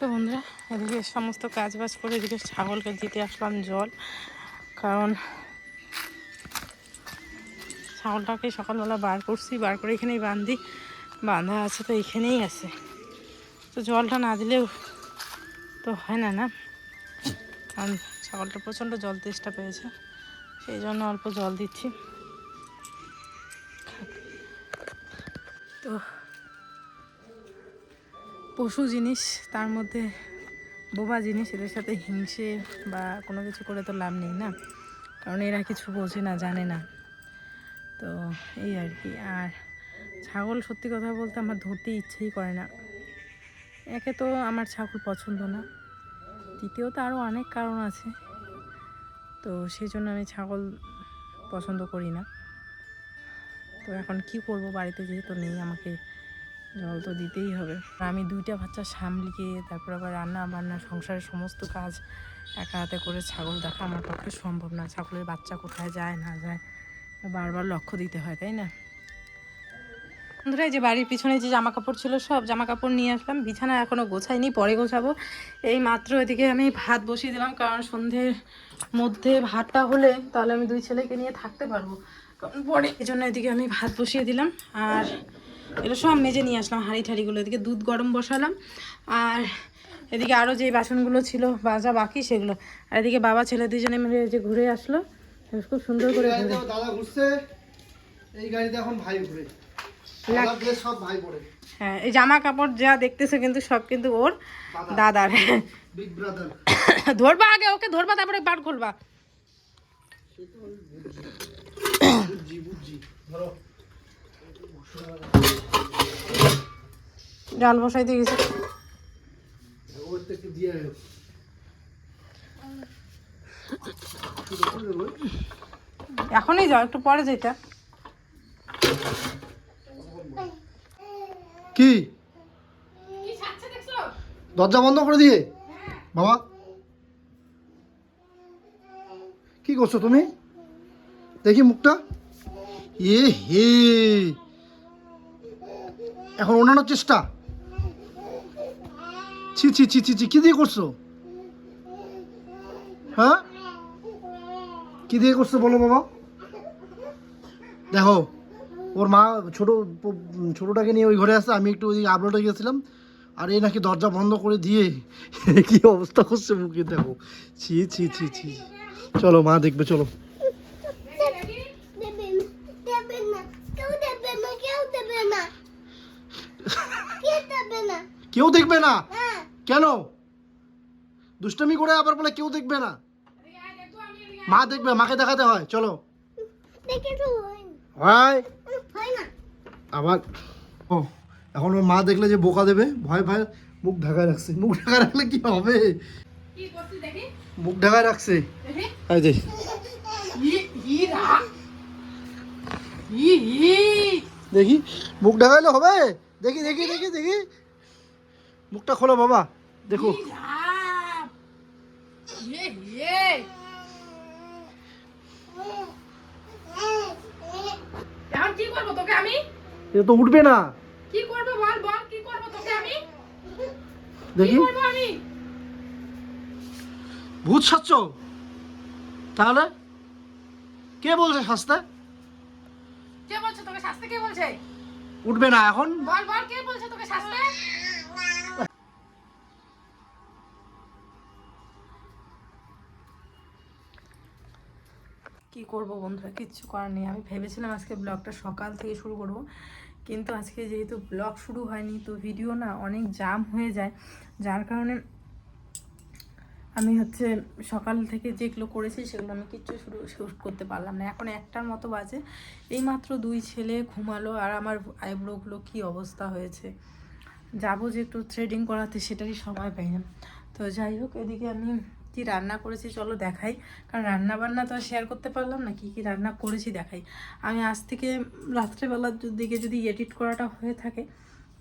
তো বন্ধুরা, এদিকে সমস্ত কাজ বাজ করে এদিকে ছাগলকে দিতে আসলাম জল, কারণ ছাগলটাকে সকালবেলা বার করছি, বার করে এখানেই বান্ধি, বাঁধা আছে তো এখানেই আছে। তো জলটা না দিলেও তো হয় না না? কারণ ছাগলটা প্রচণ্ড জল তেষ্টা পেয়েছে, সেই জন্য অল্প জল দিচ্ছি। তো পশু জিনিস, তার মধ্যে বোবা জিনিস, এদের সাথে হিংসে বা কোনো কিছু করে তো লাভ নেই না? কারণ এরা কিছু বোঝে না, জানে না। তো এই আর কি। আর ছাগল সত্যি কথা বলতে আমার ধরতে ইচ্ছেই করে না। একে তো আমার ছাগল পছন্দ না। দ্বিতীয়ত আরও অনেক কারণ আছে। তো সেই জন্য আমি ছাগল পছন্দ করি না। তো এখন কি করব? বাড়িতে যেহেতু নেই, আমাকে জল তো দিতেই হবে। আমি দুইটা বাচ্চা সামলিয়ে তারপর আবার রান্না বান্না সংসারের সমস্ত কাজ একা হাতে করে ছাগল দেখা আমার পক্ষে সম্ভব না। ছাগলের বাচ্চা কোথায় যায়, না যায়, বারবার লক্ষ্য দিতে হয়, তাই না? বন্ধুরা যে বাড়ির পিছনে যে জামা কাপড় ছিল সব জামা কাপড় নিয়ে আসলাম। বিছানা এখনও গোছাইনি, পরে গোছাবো। এই মাত্র এদিকে আমি ভাত বসিয়ে দিলাম, কারণ সন্ধ্যের মধ্যে ভাতটা হলে তাহলে আমি দুই ছেলেকে নিয়ে থাকতে পারব। কারণ পরে এই জন্য এদিকে আমি ভাত বসিয়ে দিলাম। আর এগুলো সব মেজে নিয়ে আসলাম হাঁড়ি ঠাড়িগুলো। এদিকে দুধ গরম বসালাম আর এদিকে আরও যে বাসনগুলো ছিল বাজা বাকি সেগুলো। আর এদিকে বাবা ছেলে দুজনে মিলে যে ঘুরে আসলো খুব সুন্দর করে দাদা ঘুরছে এই গাড়িতে এখন ভাই ঘুরে। সব ভাই পরে হ্যাঁ এই জামা কাপড় যা দেখতেছে কিন্তু সব কিন্তু ওর দাদার। ধরবা আগে ওকে ধরবা তারপরে বার খুলবা জল বসাই দিয়ে গেছে। এখনই যাও একটু পরে যেটা কি? দরজা বন্ধ করে দিয়ে? বাবা। কি করছ তুমি? দেখি মুখটা। এ হে। এখন অন্যান্য চেষ্টা। ছি ছি ছি ছি ছি, কি দিয়ে করছ? হ্যাঁ? কি দিয়ে করছ বলো বাবা? দেখো, ওর মা ছোট, ছোটটাকে নিয়ে ওই ঘরে আসছে আমি একটু ওই আপলোডে গেছিলাম আর এই নাকি দরজা বন্ধ করে দিয়ে কি অবস্থা করছে মুখে, দেখো। ছি ছি ছি ছি। চলো, মা দেখবে, চলো দেবে না দেবে না কেউ দেবে না কেউ দেবে না কেউ দেবে না কেউ দেখবে না? হ্যাঁ। কেন? দুষ্টামি করে আবার বলে কেউ দেখবে না? মা দেখবে মাকে দেখাতে হয় চলো। দেখে হয় না। না। আবার ও এখন ওর মা দেখলে যে বোকা দেবে ভয় ভয় মুখ ঢাকায় রাখছে। মুখ ঢাকায় রাখলে কি হবে? মুখ ঢাকায় রাখছে। এই যে। দেখি মুখ ঢাকাইলে হবে? দেখি দেখি দেখি দেখি। মুখটা খোলো বাবা দেখো। এখন কি করব তোকে আমি? এটা তো উঠবে না। কি করব বল বল কি করব তোকে আমি? দেখি। আমি? ভূত সাচ্ছ? তাহলে? কে বলছে শাস্তে? কে বলছে তোকে শাস্তি? কে বলছে? উঠবে না এখন। বল বল কে বলছে তোকে শাস্তি? কি করব বন্ধুরা? কিচ্ছু করার নেই। আমি ভেবেছিলাম আজকে ব্লগটা সকাল থেকে শুরু করব। কিন্তু আজকে যেহেতু ব্লগ শুরু হয়নি, তো ভিডিও না অনেক জাম হয়ে যায়। যার কারণে আমি হচ্ছে সকাল থেকে যেগুলো করেছি সেগুলো আমি কিচ্ছু শুরু শ্যুট করতে পারলাম না। এখন একটার মতো বাজে। এইমাত্র দুই ছেলে ঘুমালো আর আমার আইব্রোগুলো কি অবস্থা হয়েছে? যাব যে একটু থ্রেডিং করাতে, সেটারই সময় পাই না। তো যাই হোক, এদিকে আমি কি রান্না করেছি চলো দেখাই। কারণ রান্না বান্না তো আর শেয়ার করতে পারলাম না, কি কি রান্না করেছি দেখাই। আমি আজ থেকে রাত্রেবেলার দিকে যদি এডিট করাটা হয়ে থাকে,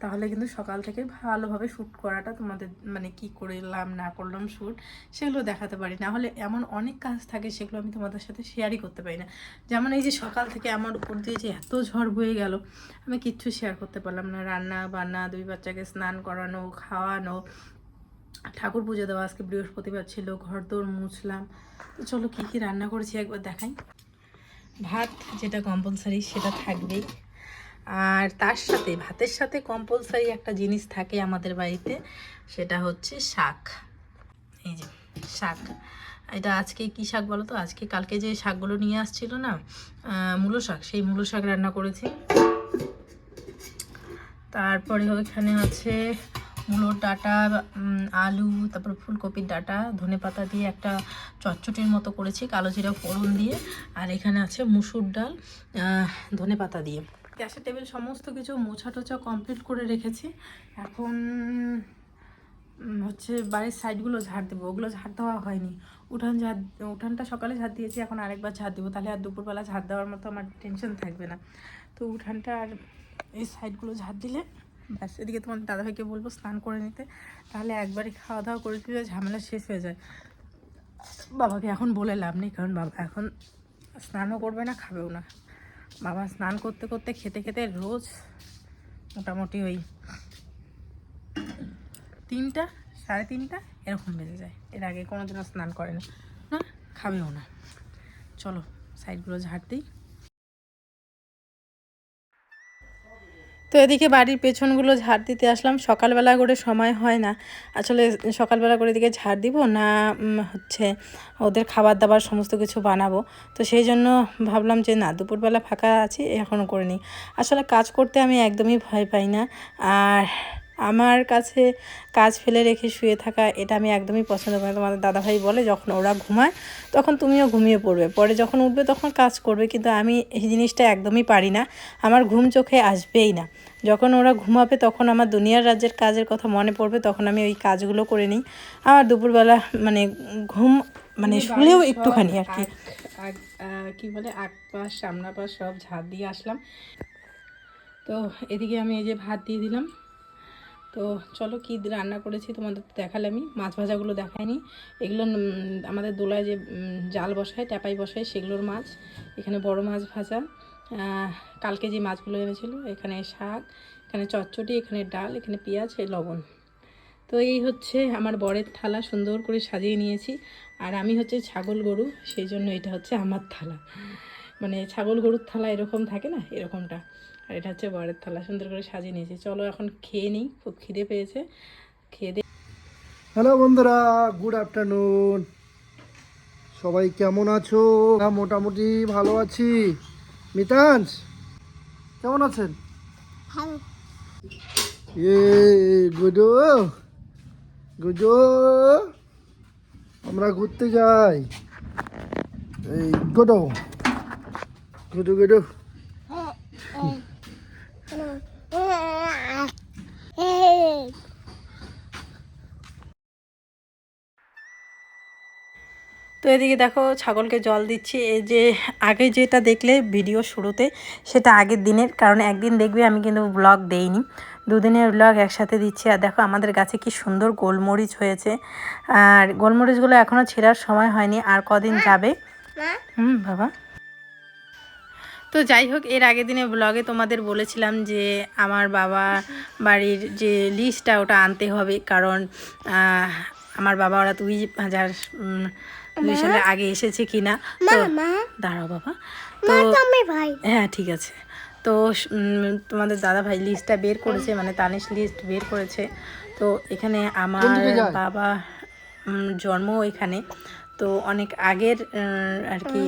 তাহলে কিন্তু সকাল থেকে ভালোভাবে শ্যুট করাটা তোমাদের মানে কি করলাম, না করলাম শ্যুট সেগুলো দেখাতে পারি। না হলে এমন অনেক কাজ থাকে, সেগুলো আমি তোমাদের সাথে শেয়ারই করতে পারি না। যেমন এই যে সকাল থেকে আমার উপর দিয়ে যে এত ঝড় বয়ে গেল, আমি কিচ্ছু শেয়ার করতে পারলাম না। রান্না বান্না দুই বাচ্চাকে স্নান করানো, খাওয়ানো ঠাকুর পুজো দেওয়া, আজকে বৃহস্পতিবার ছিল ঘর দৌড় মুছলাম। তো চলো কী কী রান্না করেছি একবার দেখাই। ভাত যেটা কম্পালসারি সেটা থাকবেই। আর তার সাথে, ভাতের সাথে কম্পালসারি একটা জিনিস থাকে আমাদের বাড়িতে, সেটা হচ্ছে শাক। এই যে, শাক। এটা আজকে কি শাক বলো তো? আজকে কালকে যে শাকগুলো নিয়ে আসছিল না মূলো শাক, সেই মূলো শাক রান্না করেছি। তারপরে ওইখানে আছে মূলোর ডাটা আলু, তারপর ফুলকপির ডাটা, ধনে পাতা দিয়ে একটা চটচটির মতো করেছি, কালো জিরা ফোড়ন দিয়ে। আর এখানে আছে মুসুর ডাল ধনে পাতা দিয়ে। গ্যাসের টেবিল সমস্ত কিছু মোছা টোছা কমপ্লিট করে রেখেছি। এখন হচ্ছে বাড়ির সাইডগুলো ঝাড় দেবো। ওগুলো ঝাড় দেওয়া হয়নি। উঠান ঝাড়, উঠানটা সকালে ঝাড় দিয়েছি, এখন আরেকবার ঝাড় দেবো। তাহলে আর দুপুরবেলা ঝাড় দেওয়ার মতো আমার টেনশন থাকবে না। তো উঠানটা আর এই সাইডগুলো ঝাড় দিলে ব্যাস, এদিকে তোমার দাদাভাইকে বলব স্নান করে নিতে। তাহলে একবারই খাওয়া দাওয়া করে দিলে ঝামেলা শেষ হয়ে যায়। বাবাকে এখন বলে লাভ নেই, কারণ বাবা এখন স্নানও করবে না, খাবেও না। বাবা স্নান করতে করতে খেতে খেতে রোজ মোটামুটি ওই তিনটা, সাড়ে তিনটা, এরকম বেজে যায়। এর আগে কোনো দিনও স্নান করে না না, খাবেও না। চলো, সাইডগুলো ঝাড় দিই। তো এদিকে বাড়ির পেছনগুলো ঝাড় দিতে আসলাম। সকালবেলা করে সময় হয় না। আসলে সকালবেলা করে এদিকে ঝাড় দিব না হচ্ছে ওদের খাবার দাবার সমস্ত কিছু বানাবো। তো সেই জন্য ভাবলাম যে না, দুপুরবেলা ফাঁকা আছি, এখনও করে নিই আসলে কাজ করতে আমি একদমই ভয় পাই না। আর আমার কাছে কাজ ফেলে রেখে শুয়ে থাকা এটা আমি একদমই পছন্দ করি। তোমাদের দাদাভাই বলে যখন ওরা ঘুমায় তখন তুমিও ঘুমিয়ে পড়বে। পরে যখন উঠবে তখন কাজ করবে কিন্তু আমি এই জিনিসটা একদমই পারি না। আমার ঘুম চোখে আসবেই না। যখন ওরা ঘুমাবে তখন আমার দুনিয়ার রাজ্যের কাজের কথা মনে পড়বে তখন আমি ওই কাজগুলো করে নিই। আমার দুপুরবেলা মানে ঘুম মানে শুলেও একটুখানি আর কি। কি বলে আগ পাশ সামনা পাশ সব ঝাড় দিয়ে আসলাম। তো এদিকে আমি এই যে ভাত দিয়ে দিলাম। তো চলো কি রান্না করেছি তোমাদের তো দেখালামই মাছ ভাজাগুলো দেখায়নি এগুলো আমাদের দোলায় যে জাল বসায় ট্যাপাই বসায়, সেগুলোর মাছ। এখানে বড় মাছ ভাজা। কালকে যে মাছগুলো এনেছিল, এখানে শাক, এখানে চচ্চটি এখানে ডাল, এখানে পেঁয়াজ লবণ। তো এই হচ্ছে আমার বরের থালা, সুন্দর করে সাজিয়ে নিয়েছি। আর আমি হচ্ছে ছাগল গরু, সেই জন্য এটা হচ্ছে আমার থালা। মানে ছাগল গরুর থালা এরকম থাকে না, এরকমটা। আর এটা হচ্ছে বরের থালা। সুন্দর করে সাজিয়ে নিয়েছি। চলো এখন খেয়ে নিই। খুব খিদে পেয়েছে। খেয়ে দিয়ে হ্যালো বন্ধুরা গুড আফটারনুন। সবাই কেমন আছো? হ্যাঁ, মোটামুটি ভালো আছি। মিতাঞ্জ কেমন আছেন? এ গুডু গুডু আমরা ঘুরতে যাই। এই গুডু গুডু গুডু। তো এদিকে দেখো ছাগলকে জল দিচ্ছি। এই যে আগে যেটা দেখলে ভিডিও শুরুতে সেটা আগের দিনের কারণ একদিন দেখবে আমি কিন্তু ব্লগ দেইনি। দুদিনের ব্লগ একসাথে দিচ্ছি। আর দেখো আমাদের গাছে কি সুন্দর গোলমরিচ হয়েছে। আর গোলমরিচগুলো এখনও ছেঁড়ার সময় হয়নি। আর কদিন যাবে? হুম বাবা। তো যাই হোক এর আগের দিনে ব্লগে তোমাদের বলেছিলাম যে আমার বাবা বাড়ির যে লিস্টটা ওটা আনতে হবে। কারণ আমার বাবা ওরা দুই হাজার দুই সালে আগে এসেছে কিনা। তো দাঁড়াও বাবা। তো ভাই। হ্যাঁ ঠিক আছে। তো তোমাদের দাদা ভাই লিস্টটা বের করেছে মানে তানিশ লিস্ট বের করেছে। তো এখানে আমার বাবা জন্ম এখানে তো অনেক আগের আর কি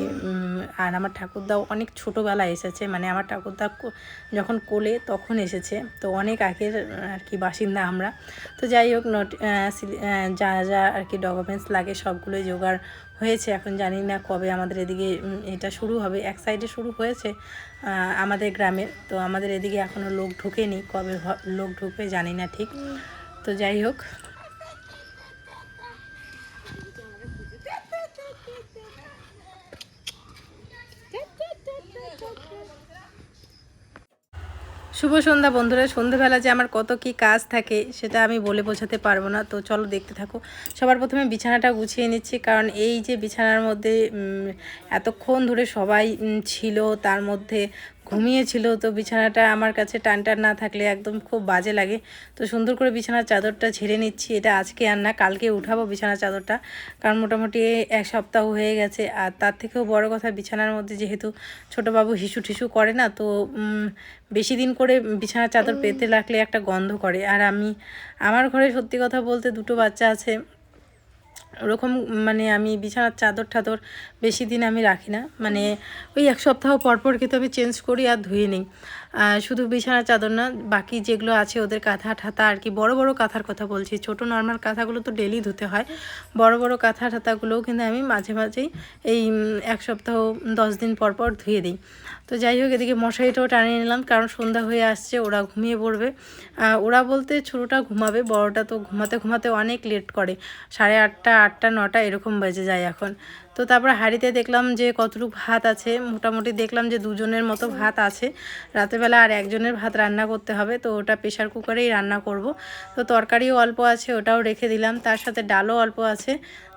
আর আমার ঠাকুরদাও অনেক ছোটোবেলায় এসেছে। মানে আমার ঠাকুরদা যখন কোলে তখন এসেছে। তো অনেক আগের আর কি বাসিন্দা আমরা। তো যাই হোক নোট যা যা আর কি ডকুমেন্টস লাগে সবগুলোই জোগাড় হয়েছে। এখন জানি না কবে আমাদের এদিকে এটা শুরু হবে। এক সাইডে শুরু হয়েছে আমাদের গ্রামে। তো আমাদের এদিকে এখনও লোক ঢুকেনি। কবে লোক ঢুকবে জানি না ঠিক। তো যাই হোক শুভ সন্ধ্যা বন্ধুরা, সন্ধ্যেবেলা যে আমার কত কি কাজ থাকে সেটা আমি বলে বোঝাতে পারব না। তো চলো দেখতে থাকো। সবার প্রথমে বিছানাটা গুছিয়ে নিচ্ছি, কারণ এই যে বিছানার মধ্যে এতক্ষণ ধরে সবাই ছিল, তার মধ্যে ঘুমিয়েছিল তো বিছানাটা আমার কাছে টান টান না থাকলে একদম খুব বাজে লাগে। তো সুন্দর করে বিছানার চাদরটা ঝেড়ে নিচ্ছি এটা আজকে আর না কালকে উঠাবো বিছানার চাদরটা। কারণ মোটামুটি এক সপ্তাহ হয়ে গেছে আর তার থেকেও বড় কথা বিছানার মধ্যে যেহেতু ছোটোবাবু হিসু টিসু করে না তো বেশি দিন করে বিছানার চাদর পেতে রাখলে একটা গন্ধ করে। আর আমি আমার ঘরে সত্যি কথা বলতে দুটো বাচ্চা আছে ওরকম মানে আমি বিছানার চাদর ঠাদর বেশি দিন আমি রাখি না। মানে ওই এক সপ্তাহ পরপর পর কিন্তু আমি চেঞ্জ করি আর ধুয়ে নিই। শুধু বিছানার চাদর না, বাকি যেগুলো আছে ওদের কাঁথা ঠাতা আর কি, বড় বড় কাঁথার কথা বলছি। ছোট নর্মাল কাঁথাগুলো তো ডেলি ধুতে হয়। বড় বড় কাঁথা ঠাতাগুলোও কিন্তু আমি মাঝে মাঝেই এই এক সপ্তাহ, দশ দিন পর পর ধুয়ে দিই। তো যাই হোক, এদিকে মশারিটাও টানিয়ে নিলাম, কারণ সন্ধ্যা হয়ে আসছে, ওরা ঘুমিয়ে পড়বে। ওরা বলতে ছোটোটা ঘুমাবে, বড়টা তো ঘুমাতে ঘুমাতে অনেক লেট করে। সাড়ে আটটা আটটা, নটা এরকম বেজে যায় এখন। তো তারপরে হাঁড়িতে দেখলাম যে কতটুকু ভাত আছে। মোটামুটি দেখলাম যে দুজনের মতো ভাত আছে। রাতেবেলা আর একজনের ভাত রান্না করতে হবে, তো ওটা প্রেশার কুকারেই রান্না করব। তো তরকারিও অল্প আছে, ওটাও রেখে দিলাম। তার সাথে ডালও অল্প আছে।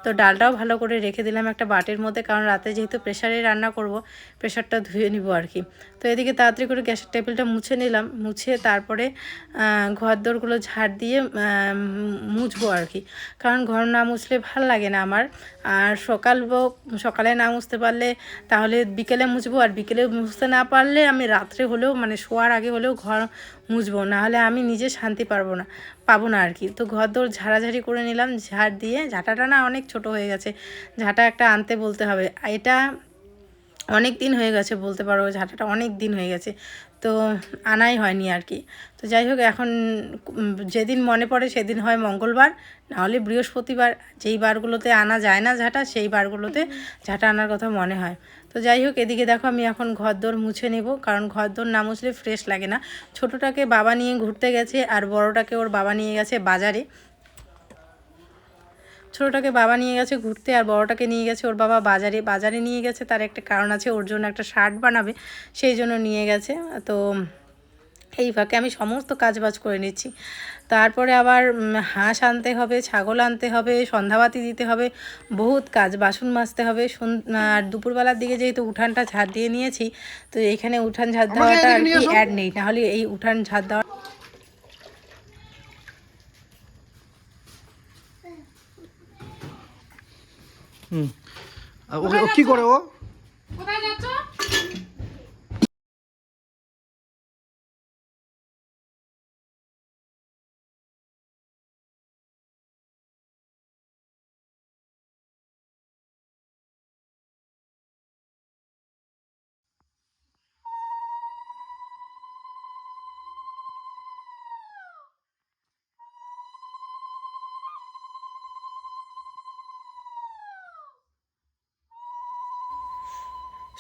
তো ডালটাও ভালো করে রেখে দিলাম একটা বাটির মধ্যে, কারণ রাতে যেহেতু প্রেশারে রান্না করব, প্রেশারটা ধুয়ে নিব আর কি। তো এদিকে তাড়াতাড়ি করে গ্যাসের টেবিলটা মুছে নিলাম, মুছে তারপরে ঘর দোরগুলো ঝাড় দিয়ে মুছবো আর কি। কারণ ঘর না মুছলে ভালো লাগে না আমার। আর সকাল সকালে না মুছতে পারলে তাহলে বিকেলে মুছবো, আর বিকেলে মুছতে না পারলে আমি রাত্রে হলেও মানে শোয়ার আগে হলেও ঘর মুছবো, নাহলে আমি নিজে শান্তি পারব না, পাবো না আর কি তো ঘর দোর ঝাড়াঝাড়ি করে নিলাম, ঝাড় দিয়ে, ঝাঁটাটা না অনেক ছোট হয়ে গেছে, ঝাঁটা একটা আনতে বলতে হবে। এটা অনেক দিন হয়ে গেছে বলতে পারো, ঝাঁটাটা অনেক দিন হয়ে গেছে, তো আনাই হয়নি আর কি তো যাই হোক, এখন যেদিন মনে পড়ে সেদিন হয় মঙ্গলবার, নাহলে বৃহস্পতিবার, যেই বারগুলোতে আনা যায় না ঝাঁটা, সেই বারগুলোতে ঝাঁটা আনার কথা মনে হয়। তো যাই হোক, এদিকে দেখো আমি এখন ঘরদোর মুছে নেব, কারণ ঘরদোর না মুছলে ফ্রেশ লাগে না। ছোটোটাকে বাবা নিয়ে ঘুরতে গেছে আর বড়টাকে ওর বাবা নিয়ে গেছে বাজারে। ছোটোটাকে বাবা নিয়ে গেছে ঘুরতে আর বড়টাকে নিয়ে গেছে ওর বাবা বাজারে। বাজারে নিয়ে গেছে, তার একটা কারণ আছে, ওর জন্য একটা শার্ট বানাবে, সেই জন্য নিয়ে গেছে। তো এই ফাঁকে আমি সমস্ত কাজবাজ করে নিচ্ছি। তারপরে আবার হাঁস আনতে হবে ছাগল আনতে হবে সন্ধ্যাবাতি দিতে হবে বহুত কাজ বাসন মাজতে হবে। সন- আর দুপুরবেলার দিকে যেহেতু উঠানটা ঝাড় দিয়ে নিয়েছি তো এখানে উঠান ঝাড় দেওয়াটা আর কি অ্যাড নেই। নাহলে এই উঠান ঝাড় দেওয়া হুম। ও কি করে ও? কোথায় যাচ্ছ?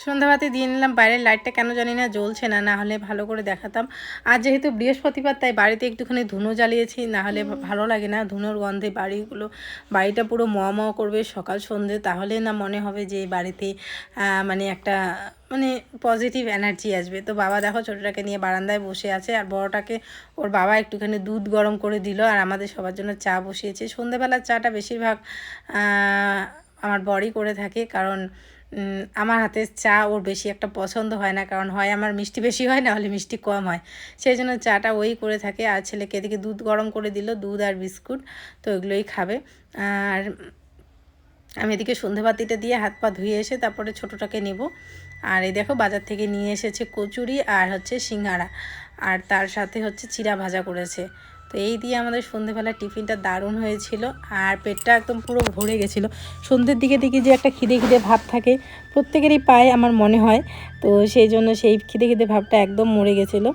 সন্ধ্যাবাতি দিয়ে নিলাম বাইরের লাইটটা কেন জানি না জ্বলছে না না হলে ভালো করে দেখাতাম। আর যেহেতু বৃহস্পতিবার তাই বাড়িতে একটুখানি ধুনো জ্বালিয়েছি না হলে ভালো লাগে না ধুনোর গন্ধে বাড়িগুলো বাড়িটা পুরো ম ম করবে সকাল সন্ধে তাহলে না মনে হবে যে বাড়িতে মানে একটা মানে পজিটিভ এনার্জি আসবে। তো বাবা দেখো ছোটোটাকে নিয়ে বারান্দায় বসে আছে আর বড়টাকে ওর বাবা একটুখানি দুধ গরম করে দিল আর আমাদের সবার জন্য চা বসিয়েছে। সন্ধেবেলার চাটা বেশিরভাগ আমার বড়ই করে থাকে কারণ আমার হাতের চা ওর বেশি একটা পছন্দ হয় না, কারণ হয় আমার মিষ্টি বেশি হয়, না হলে মিষ্টি কম হয়। সেই জন্য চাটা ওই করে থাকে, আর ছেলেকে এদিকে দুধ গরম করে দিল, দুধ আর বিস্কুট, তো এগুলোই খাবে। আর আমি এদিকে সন্ধেবাতিটা দিয়ে হাত পা ধুয়ে এসে তারপরে ছোটোটাকে নেব। আর এই দেখো বাজার থেকে নিয়ে এসেছে কচুরি আর হচ্ছে সিঙ্গারা, আর তার সাথে হচ্ছে চিরা ভাজা করেছে। তো এই দিয়ে আমাদের সন্ধেবেলা টিফিনটা দারুণ হয়েছিল আর পেটটা একদম পুরো ভরে গেছিল। সন্ধ্যের দিকে দিকে যে একটা খিদে খিদে ভাব থাকে প্রত্যেকেরই পায় আমার মনে হয়। তো সেই জন্য সেই খিদে খিদে ভাবটা একদম মরে গেছিল।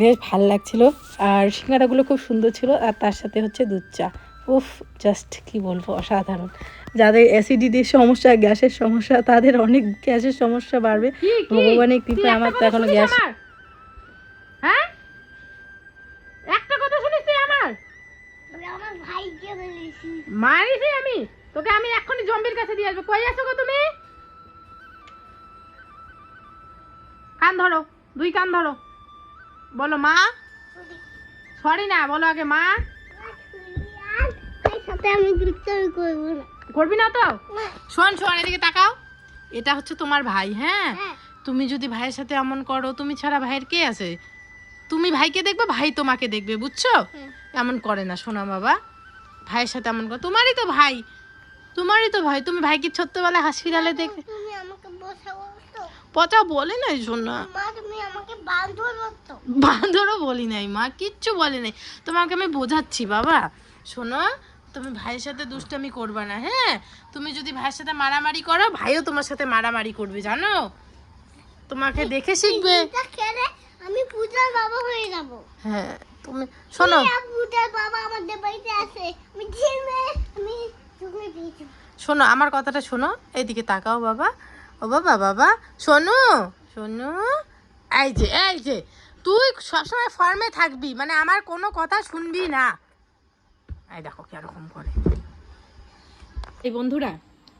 বেশ ভালো লাগছিল আর সিঙ্গারাগুলো খুব সুন্দর ছিল আর তার সাথে হচ্ছে দুধ চা। উফ জাস্ট কি বলব অসাধারণ। যাদের অ্যাসিডিটির সমস্যা গ্যাসের সমস্যা তাদের অনেক গ্যাসের সমস্যা বাড়বে। ভগবানের কৃপায় আমার তো এখনও গ্যাস হ্যাঁ? মারিছি আমি? তোকে আমি এক্ষুনি জম্বির কাছে দিয়ে আসব। কই আছো গো তুমি? কান ধরো দুই কান ধরো। বলো মা। সরি না বলো আগে মা। করব করবি না তো? শোন শোন এদিকে তাকাও। এটা হচ্ছে তোমার ভাই হ্যাঁ? হ্যাঁ। তুমি যদি ভাইয়ের সাথে এমন করো তুমি ছাড়া ভাইয়ের কে আছে? তুমি ভাইকে দেখবে ভাই তোমাকে দেখবে বুঝছ? হুম। এমন করে না শোনা বাবা। ভাইয়ের সাথে এমন করো তোমারই তো ভাই তোমারই তো ভাই তুমি ভাইকে ছোট্টবেলায় হসপিটালে তো পচা বলে নাই শোনা আমাকে বাঁধো তো বাঁদরও বলি নাই মা কিচ্ছু বলে নাই তোমাকে আমি বোঝাচ্ছি বাবা শোনো তুমি ভাইয়ের সাথে দুষ্টামি করবে না হ্যাঁ তুমি যদি ভাইয়ের সাথে মারামারি করো ভাইও তোমার সাথে মারামারি করবে জানো তোমাকে দেখে শিখবে আমি পূজার বাবা হয়ে যাব হ্যাঁ তুমি শোনো। বাবা আমাদের বাড়িতে আছে। আমি ঝিমে আমি তুমি পেয়েছি শোনো আমার কথাটা শোনো। এইদিকে তাকাও বাবা। ও বাবা বাবা। শোনো শোনো। এই যে এই যে তুই সবসময় ফর্মে থাকবি মানে আমার কোনো কথা শুনবি না। এই দেখো কীরকম করে। এই বন্ধুরা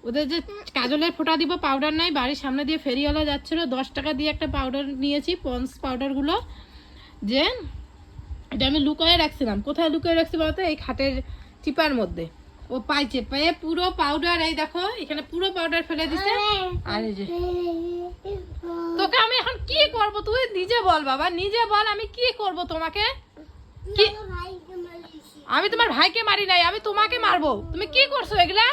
ওদের যে কাজলের ফোঁটা দিব পাউডার নাই বাড়ির সামনে দিয়ে ফেরিওয়ালা যাচ্ছিল দশ টাকা দিয়ে একটা পাউডার নিয়েছি পন্স পাউডারগুলো যে এটা আমি লুকিয়ে রাখছিলাম। কোথায় লুকিয়ে রাখছি বলতো? এই খাটের চিপার মধ্যে। ও পাইছে। পেয়ে পুরো পাউডার এই দেখো, এখানে পুরো পাউডার ফেলে দিছে। আর এই যে, তোকে আমি এখন কি করব? তুই নিজে বল বাবা, নিজে বল, আমি কি করব তোমাকে? কি? আমি তোমার ভাইকে মারি নাই, আমি তোমাকে মারবো। তুমি কি করছ এগুলা?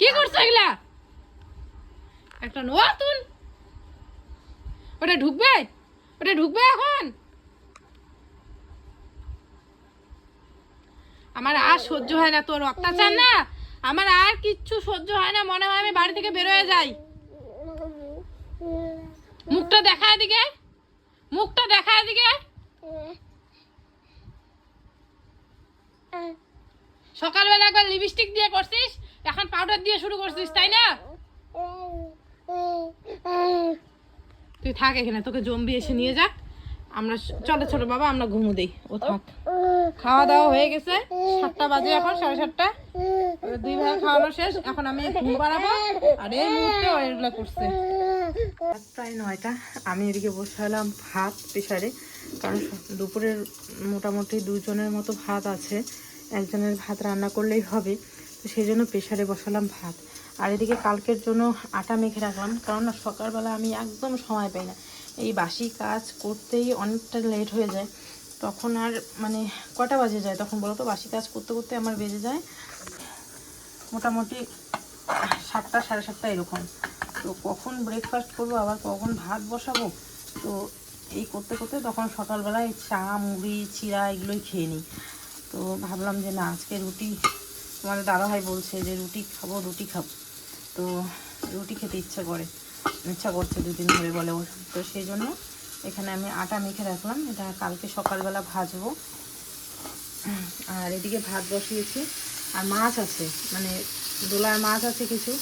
কি করছ এগুলা? একটা নতুন? ওটা ঢুকবে? ওটা ঢুকবে এখন? আমার আর সহ্য হয় না তোর, অত্যাচার না? আমার আর কিচ্ছু সহ্য হয় না, মনে হয় আমি বাড়ি থেকে বেরোয় যাই। মুখটা দেখা এদিকে? মুখটা দেখা এদিকে? সকালবেলা একবার লিপস্টিক দিয়ে করছিস, এখন পাউডার দিয়ে শুরু করছিস, তাই না? তুই থাক এখানে, তোকে জম্বি এসে নিয়ে যাক। আমরা চলো ছোট বাবা, আমরা ঘুমু দেই। ও থাক। খাওয়া দাওয়া হয়ে গেছে। সাতটা বাজে এখন, সাড়ে সাতটা। দুই ভাই খাওয়ানো শেষ। এখন আমি ঘুম পাড়াবো। আর এই মুহূর্তে এগুলো করছে। প্রায় নয়টা। আমি এদিকে বসে হলাম ভাত প্রেশারে কারণ দুপুরের মোটামুটি দুজনের মতো ভাত আছে। একজনের ভাত রান্না করলেই হবে। তো সেই জন্য প্রেশারে বসালাম ভাত। আর এদিকে কালকের জন্য আটা মেখে রাখলাম। কারণ না সকালবেলা আমি একদম সময় পাই না। এই বাসি কাজ করতেই অনেকটা লেট হয়ে যায়। তখন আর মানে কটা বাজে যায় তখন বলো তো? বাসি কাজ করতে করতে আমার বেজে যায়। মোটামুটি সাতটা, সাড়ে সাতটা এরকম। তো কখন ব্রেকফাস্ট করব, আবার কখন ভাত বসাবো? তো এই করতে করতে তখন সকালবেলায় চা, মুড়ি চিরা এগুলোই খেয়ে নিই। তো ভাবলাম যে না, আজকে রুটি তোমাদের দাদাভাই বলছে যে রুটি খাব রুটি খাব। তো রুটি খেতে ইচ্ছা করে, ইচ্ছা করছে দুদিন ধরে বলে ওর। তো সেই জন্য এখানে আমি আটা মেখে রাখলাম। এটা কালকে সকালবেলা ভাজবো। আর এদিকে ভাত বসিয়েছি। আর মাছ আছে মানে দোলার মাছ আছে কিছু।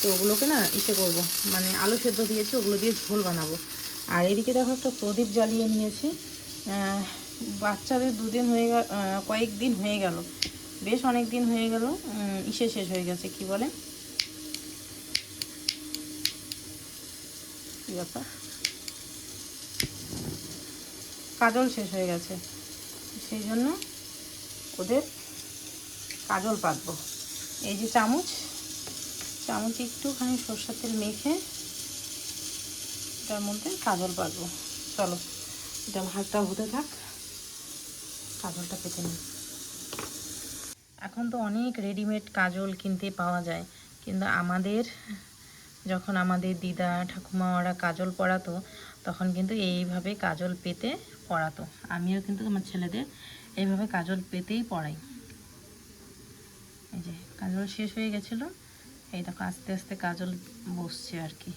তো ওগুলোকে না ইসে করব। মানে আলু সেদ্ধ দিয়েছি, ওগুলো দিয়ে ঝোল বানাবো। আর এদিকে দেখো একটা প্রদীপ জ্বালিয়ে নিয়েছি। বাচ্চাদের দুদিন হয়ে গেল কয়েকদিন হয়ে গেল। বেশ অনেক দিন হয়ে গেল ইসে শেষ হয়ে গেছে, কি বলে? কি ব্যাপার? কাজল শেষ হয়ে গেছে, সেই জন্য ওদের কাজল পাতবো। এই যে চামচ চামচ একটুখানি সর্ষের তেল মেখে এটার মধ্যে কাজল পাতবো। চলো, এটা ভাতটা হতে থাক, কাজলটা পেতে নিই। এখন তো অনেক রেডিমেড কাজল কিনতে পাওয়া যায়। কিন্তু আমাদের, যখন আমাদের দিদা, ঠাকুমা ওরা কাজল পরাতো তখন কিন্তু এইভাবে কাজল পেতে পরাতো আমিও কিন্তু আমার ছেলেদের এইভাবে কাজল পেতেই পড়াই। এই যে, কাজল শেষ হয়ে গেছিল। এই দেখো, আস্তে আস্তে কাজল বসছে আর কি।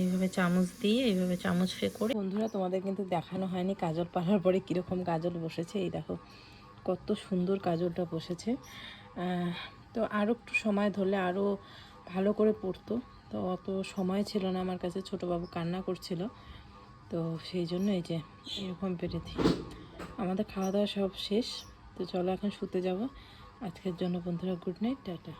এইভাবে চামচ দিয়ে এইভাবে চামচ ফে করে। বন্ধুরা তোমাদের কিন্তু দেখানো হয়নি কাজল পাড়ার পরে কীরকম কাজল বসেছে। এই দেখো কত সুন্দর কাজলটা বসেছে। তো আরও একটু সময় ধরলে আরও ভালো করে পড়তো। তো অত সময় ছিল না আমার কাছে ছোটোবাবু কান্না করছিল। তো সেই জন্য এই যে এরকম পেরেছি। আমাদের খাওয়া দাওয়া সব শেষ। তো চলো এখন শুতে যাব। আজকের জন্য বন্ধুরা গুড নাইট টাটা।